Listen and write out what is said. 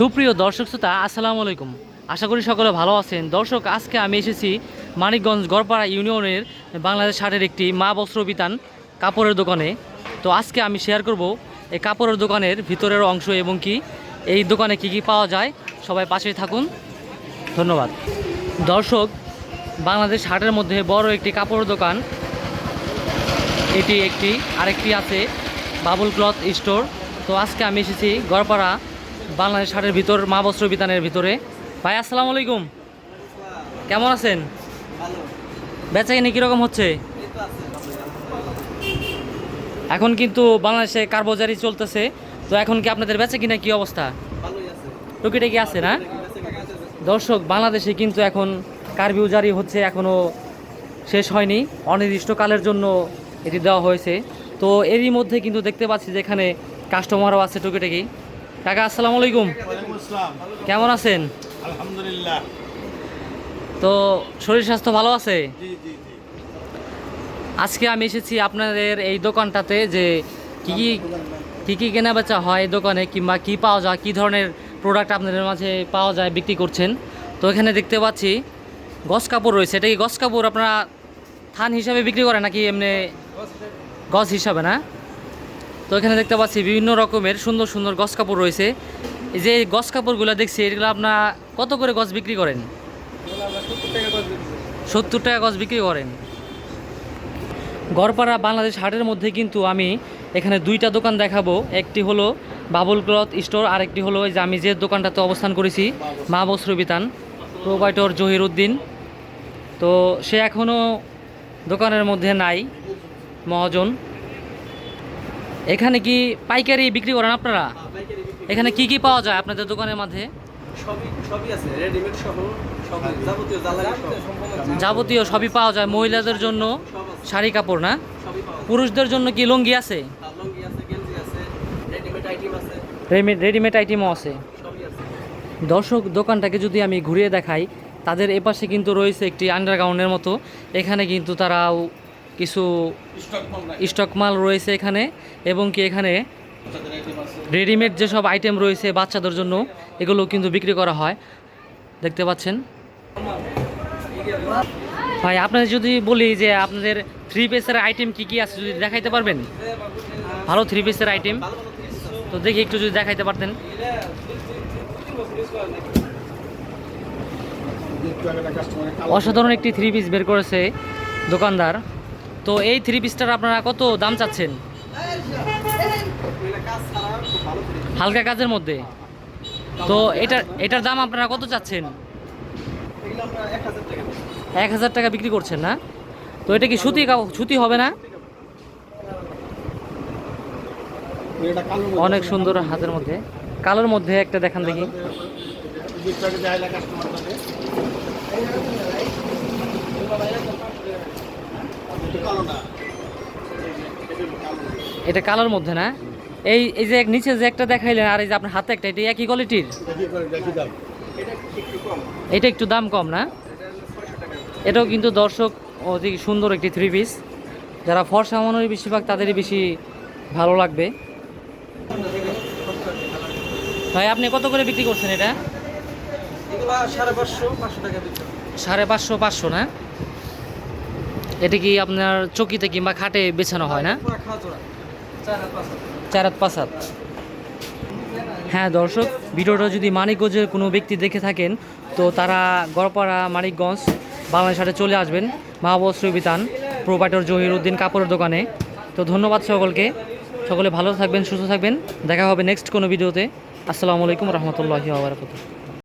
সুপ্রিয় দর্শক শ্রোতা, আসসালামু আলাইকুম। আশা করি সকলে ভালো আছেন। দর্শক, আজকে আমি এসেছি মানিকগঞ্জ গড়পাড়া ইউনিয়নের বাংলাদেশ হাটের একটি মা বস্ত্র বিতান কাপড়ের দোকানে। তো আজকে আমি শেয়ার করব এই কাপড়ের দোকানের ভিতরের অংশ এবং কি এই দোকানে কি কি পাওয়া যায়। সবাই পাশেই থাকুন। ধন্যবাদ। দর্শক, বাংলাদেশ হাটের মধ্যে বড় একটি কাপড়ের দোকান। এটি একটি, আরেকটি আছে বাবুল ক্লথ স্টোর। তো আজকে আমি এসেছি গড়পাড়া বাংলাদেশ হাটের ভিতর, মা বস্ত্র বিতানের ভিতরে। ভাই, আসসালামু আলাইকুম। কেমন আছেন? বেচা কিনে কীরকম হচ্ছে? এখন কিন্তু বাংলাদেশে কার্বোজারি চলতেছে। তো এখন কি আপনাদের বেচা কিনা কি অবস্থা? টুকিটাকি আছে না? দর্শক, বাংলাদেশে কিন্তু এখন কারফিউ জারি হচ্ছে এখনও শেষ হয়নি। অনির্দিষ্টকালের জন্য এটি দেওয়া হয়েছে। তো এরই মধ্যে কিন্তু দেখতে পাচ্ছি যে এখানে কাস্টমারও আছে টুকিটাকি। কাকা আসসালামু আলাইকুম। কেমন আছেন? আলহামদুলিল্লাহ। তো শরীর স্বাস্থ্য ভালো আছে? আজকে আমি এসেছি আপনাদের এই দোকানটাতে যে কী কী কী কী কেনা বেচা হয় এই দোকানে কিংবা কী পাওয়া যায় কী ধরনের প্রোডাক্ট আপনাদের মাঝে পাওয়া যায় বিক্রি করছেন। তো এখানে দেখতে পাচ্ছি গস কাপড় রয়েছে। এটা কি গস কাপড় আপনারা থান হিসাবে বিক্রি করেন নাকি এমনি গস হিসাবে না? তো এখানে দেখতে পাচ্ছি বিভিন্ন রকমের সুন্দর সুন্দর গস কাপড় রয়েছে। যে গছ কাপড়গুলো দেখছি, এগুলো আপনারা কত করে গছ বিক্রি করেন? সত্তর টাকা গছ বিক্রি করেন। গড়পাড়া বাংলাদেশ হাটের মধ্যে কিন্তু আমি এখানে দুইটা দোকান দেখাবো। একটি হলো বাবুল ক্লথ স্টোর আর একটি হলো যে আমি যে দোকানটাতে অবস্থান করেছি, মা বস্ত্র বিতান প্রোভাইটর জহির উদ্দিন। তো সে এখনও দোকানের মধ্যে নাই, মহাজন। এখানে কি পাইকারি বিক্রি করেন আপনারা? এখানে কি কি পাওয়া যায় আপনাদের দোকানের মধ্যে? সবই সবই আছে রেডিমেড সহ সব যাবতীয় সবই পাওয়া যায় মহিলাদের জন্য শাড়ি কাপড় না? পুরুষদের জন্য কি লুঙ্গি আছে? আর লুঙ্গি আছে গেঞ্জি আছে রেডিমেড আইটেম আছে। রেডিমেড রেডিমেড আইটেমও আছে। দর্শক দোকানটাকে যদি আমি ঘুরিয়ে দেখাই তাদের এপাশে কিন্তু রয়েছে একটি আন্ডারগ্রাউন্ডের মতো। এখানে কিন্তু তারাও কিছু স্টক মাল রয়েছে এখানে এবং কি এখানে রেডিমেড যেসব আইটেম রয়েছে বাচ্চাদের জন্য এগুলো কিন্তু বিক্রি করা হয়। দেখতে পাচ্ছেন? ভাই আপনাদের যদি বলি যে আপনাদের থ্রি পিসের আইটেম কি কি আছে যদি দেখাইতে পারবেন? ভালো থ্রি পিসের আইটেম তো দেখি একটু যদি দেখাইতে পারতেন। অসাধারণ একটি থ্রি পিস বের করেছে দোকানদার। তো এই থ্রি পিসটার আপনারা কত দাম চাচ্ছেন? হালকা কাজের মধ্যে। তো এটার এটার দাম আপনারা কত চাচ্ছেন? এক হাজার টাকা বিক্রি করছেন না? তো এটা কি সুতি সুতি হবে না? অনেক সুন্দর হাতের মধ্যে। কালোর মধ্যে একটা দেখান দেখি। এটা কালোর মধ্যে না? এই এই যে নিচে যে একটা দেখাইলেন, আর এই যে আপনার হাতে একটা, এটা একই কোয়ালিটির এটা একটু দাম কম না? এটাও কিন্তু দর্শক অধিক সুন্দর একটি থ্রি পিস যারা ফর্সা মনের বেশিরভাগ, তাদেরই বেশি ভালো লাগবে। ভাই, আপনি কত করে বিক্রি করছেন এটা? সাড়ে পাঁচশো পাঁচশো না? এটা কি আপনার চকিতে কিংবা খাটে বেছানো হয় না? চার হাত হ্যাঁ দর্শক, ভিডিওটা যদি মানিকগঞ্জের কোনো ব্যক্তি দেখে থাকেন, তো তারা গড়পাড়া, মানিকগঞ্জ, বাংলাদেশ হাটে চলে আসবেন। মাহবস্ত্র বিতান প্রোভাইডার জহির উদ্দিন কাপড়ের দোকানে। তো ধন্যবাদ সকলকে। সকলে ভালো থাকবেন, সুস্থ থাকবেন। দেখা হবে নেক্সট কোনো ভিডিওতে। আসসালামু আলাইকুম রহমতুল্লাহি আবরাকাতুহ